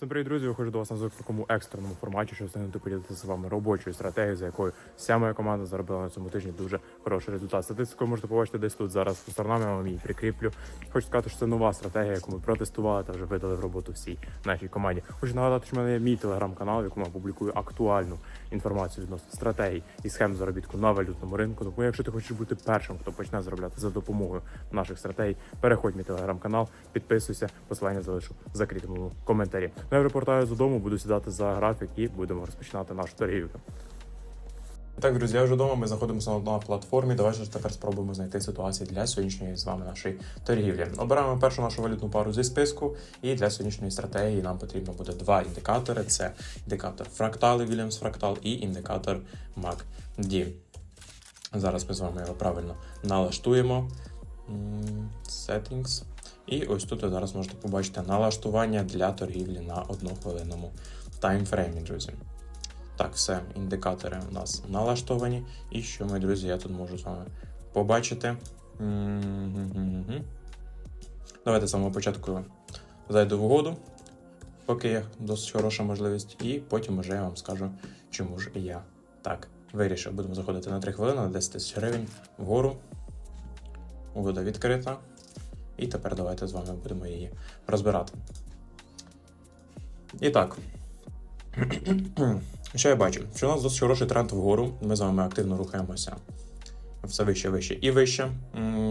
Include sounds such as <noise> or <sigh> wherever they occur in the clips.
Всім привіт, друзі! Виходжу до вас на звук в такому екстреному форматі, щоб встигнути поділитися з вами робочою стратегією, за якою вся моя команда заробила на цьому тижні дуже хороший результат. Статистику можете побачити десь тут зараз по сторонам, я вам її прикріплю. Хочу сказати, що це нова стратегія, яку ми протестували та вже видали в роботу всій нашій команді. Хочу нагадати, що в мене є мій телеграм-канал, в якому я публікую актуальну інформацію відносно стратегій і схем заробітку на валютному ринку. Тому, якщо ти хочеш бути першим, хто почне заробляти за допомогою наших стратегій, переходь мій телеграм-канал, підписуйся, посилання залишу в закритому коментарі. Я повертаюся додому, буду сідати за графік і будемо розпочинати нашу торгівлю. Так, друзі, я вже вдома. Ми знаходимося на платформі. Давайте ж тепер спробуємо знайти ситуацію для сьогоднішньої з вами нашої торгівлі. Обираємо першу нашу валютну пару зі списку, і для сьогоднішньої стратегії нам потрібно буде два індикатори: це індикатор фрактали Williams фрактал і індикатор MACD. Зараз ми з вами його правильно налаштуємо. Settings. І ось тут ви зараз можете побачити налаштування для торгівлі на однохвилинному таймфреймі, друзі. Так, все, індикатори у нас налаштовані. І що, мої друзі, я тут можу з вами побачити. Давайте з самого початку зайду в угоду, поки є досить хороша можливість, і потім вже я вам скажу, чому ж я так вирішив. Будемо заходити на 3 хвилини на 10 тисяч гривень вгору. Угода відкрита. І тепер давайте з вами будемо її розбирати. І так. <clears throat> Що я бачу? Що у нас досить хороший тренд вгору. Ми з вами активно рухаємося все вище, вище і вище.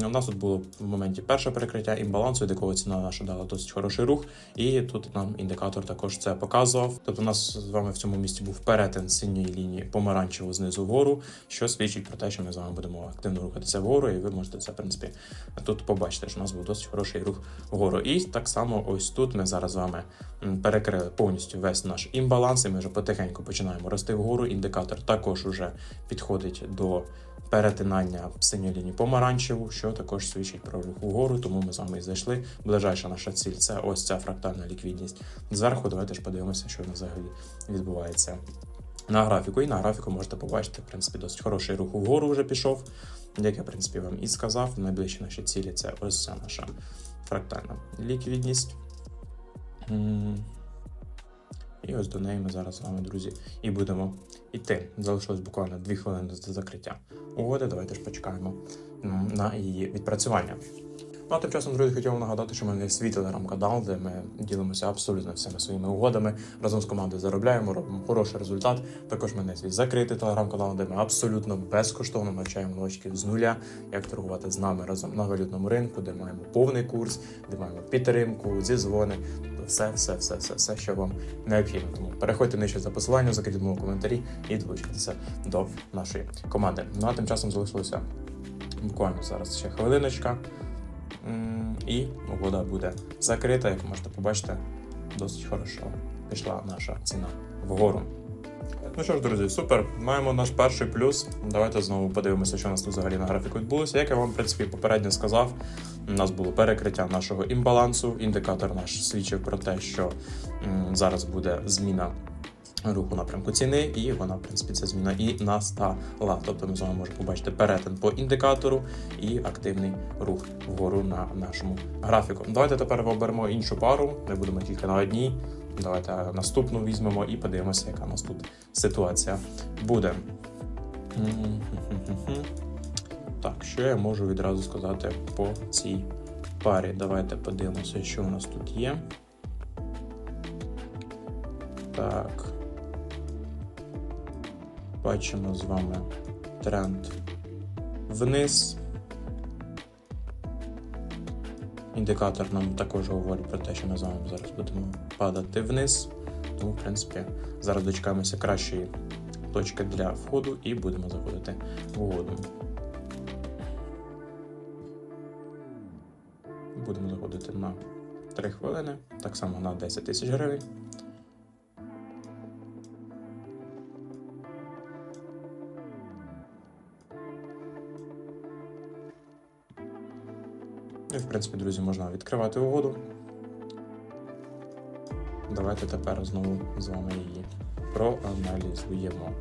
У нас тут було в моменті перше перекриття імбалансу, від якого ціна наша дала досить хороший рух. І тут нам індикатор також це показував. Тобто, у нас з вами в цьому місці був перетин синьої лінії помаранчево знизу вгору, що свідчить про те, що ми з вами будемо активно рухатися вгору, і ви можете це, в принципі, тут побачити, що у нас був досить хороший рух вгору. І так само, ось тут ми зараз з вами перекрили повністю весь наш імбаланс, і ми вже потихеньку починаємо рости вгору. Індикатор також уже підходить до перетинання синьої лінії помаранчеву, що також свідчить про рух угору, тому ми з вами і зайшли. Ближайша наша ціль це ось ця фрактальна ліквідність. Зверху давайте ж подивимося, що взагалі відбувається на графіку. І на графіку можете побачити, в принципі, досить хороший рух угору вже пішов. Як я, в принципі, вам і сказав, найближчі наші цілі це ось ця наша фрактальна ліквідність. І ось до неї ми зараз з вами, друзі, і будемо йти. Залишилось буквально 2 хвилини до закриття угоди. Давайте ж почекаємо на її відпрацювання. Ну, а тим часом, друзі, хотів вам нагадати, що в мене є свій телеграм-канал, де ми ділимося абсолютно всіма своїми угодами. Разом з командою заробляємо, робимо хороший результат. Також в мене є свій закритий телеграм-канал, де ми абсолютно безкоштовно навчаємо новачків з нуля, як торгувати з нами разом на валютному ринку, де маємо повний курс, де маємо підтримку, зізвони. Тобто все, все, все, все, все, що вам необхідно. Тому переходьте нижче за посиланням, закріть мого коментарі і долучайтеся до нашої команди. Ну а тим часом залишилося буквально зараз ще хвилиночка. І угода буде закрита, як можете побачити, досить хорошо пішла наша ціна вгору. Ну що ж, друзі, супер. Маємо наш перший плюс. Давайте знову подивимося, що у нас тут взагалі на графіку відбулося. Як я вам, в принципі, попередньо сказав, у нас було перекриття нашого імбалансу. Індикатор наш свідчив про те, що зараз буде зміна руху напрямку ціни, і вона, в принципі, ця зміна і настала. Тобто ми з вами можемо побачити перетин по індикатору і активний рух вгору на нашому графіку. Давайте тепер оберемо іншу пару. Ми будемо тільки на одній. Давайте наступну візьмемо і подивимося, яка у нас тут ситуація буде. <laughs> Так, що я можу відразу сказати по цій парі? Давайте подивимося, що у нас тут є. Так. Бачимо з вами тренд вниз. Індикатор нам також говорить про те, що ми з вами зараз будемо падати вниз. Тому, в принципі, зараз дочекаємося кращої точки для входу і будемо заходити в угоду. Будемо заходити на 3 хвилини, так само на 10 тисяч гривень. І, в принципі, друзі, можна відкривати угоду. Давайте тепер знову з вами її проаналізуємо.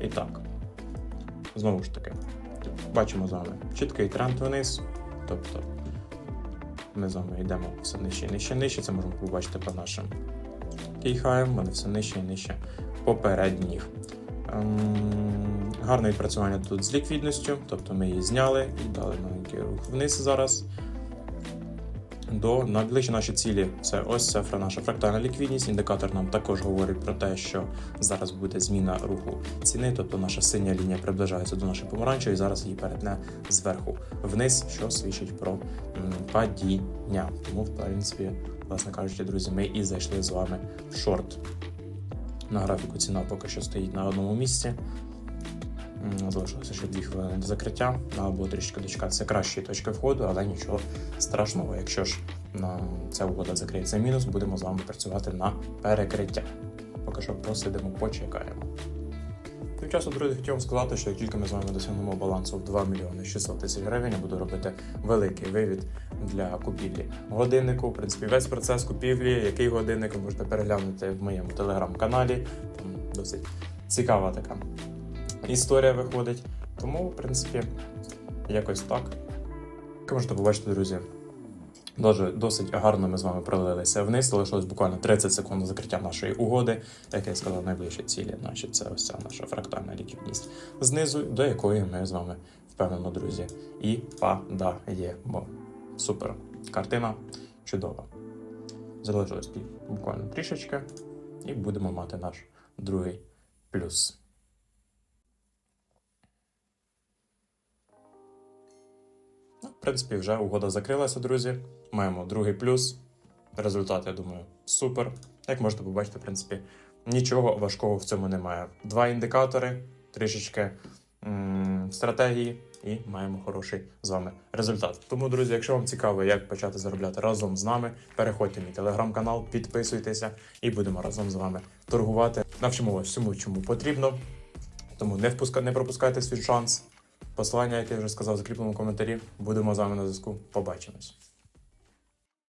І так, знову ж таки, бачимо з вами чіткий тренд вниз. Тобто Ми з вами йдемо все нижче і нижче, нижче. Це можемо побачити по нашим кейхаям. Вони все нижче і нижче попередніх. Ем, гарне відпрацювання тут з ліквідністю, тобто ми її зняли і дали маленький рух вниз зараз. До найближчі наші цілі це ось цифра наша фрактальна ліквідність. Індикатор нам також говорить про те, що зараз буде зміна руху ціни, тобто наша синя лінія приближається до нашої помаранчевої, і зараз її перетне зверху вниз, що свідчить про падіння. Тому, в принципі, власне кажучи, друзі, ми і зайшли з вами в шорт. На графіку ціна поки що стоїть на одному місці. Залишилося ще 2 хвилини до закриття. Було трішки дочекатися кращої точки входу, але нічого страшного. Якщо ж ця угода закриється мінус, будемо з вами працювати на перекриття. Поки що посидимо, почекаємо. Тим часом, друзі, хотів вам сказати, що як тільки ми з вами досягнемо балансу в 2 мільйони 600 тисяч гривень, я буду робити великий вивід для купівлі годиннику. В принципі, весь процес купівлі, який годинник, ви можете переглянути в моєму телеграм-каналі. Там досить цікава така історія виходить. Тому, в принципі, якось так. Як можете побачити, друзі, дуже, досить гарно ми з вами пролилися вниз. Залишилось буквально 30 секунд закриття нашої угоди. Як я сказав, найближчі цілі наші це ось ця наша фрактальна ліквідність знизу, до якої ми з вами впевнено, друзі, і падаємо. Супер. Картина чудова. Залишилось буквально трішечки, і будемо мати наш другий плюс. Ну, в принципі, вже угода закрилася, друзі. Маємо другий плюс. Результат, я думаю, супер. Як можете побачити, в принципі, нічого важкого в цьому немає. Два індикатори, трішечки стратегії, і маємо хороший з вами результат. Тому, друзі, якщо вам цікаво, як почати заробляти разом з нами, переходьте в мій телеграм-канал, підписуйтеся і будемо разом з вами торгувати. Навчимо вас всьому, чому потрібно. Тому не впуска, не пропускайте свій шанс. Посилання, як я вже сказав, в коментарі. Будемо з вами на зв'язку. Побачимось.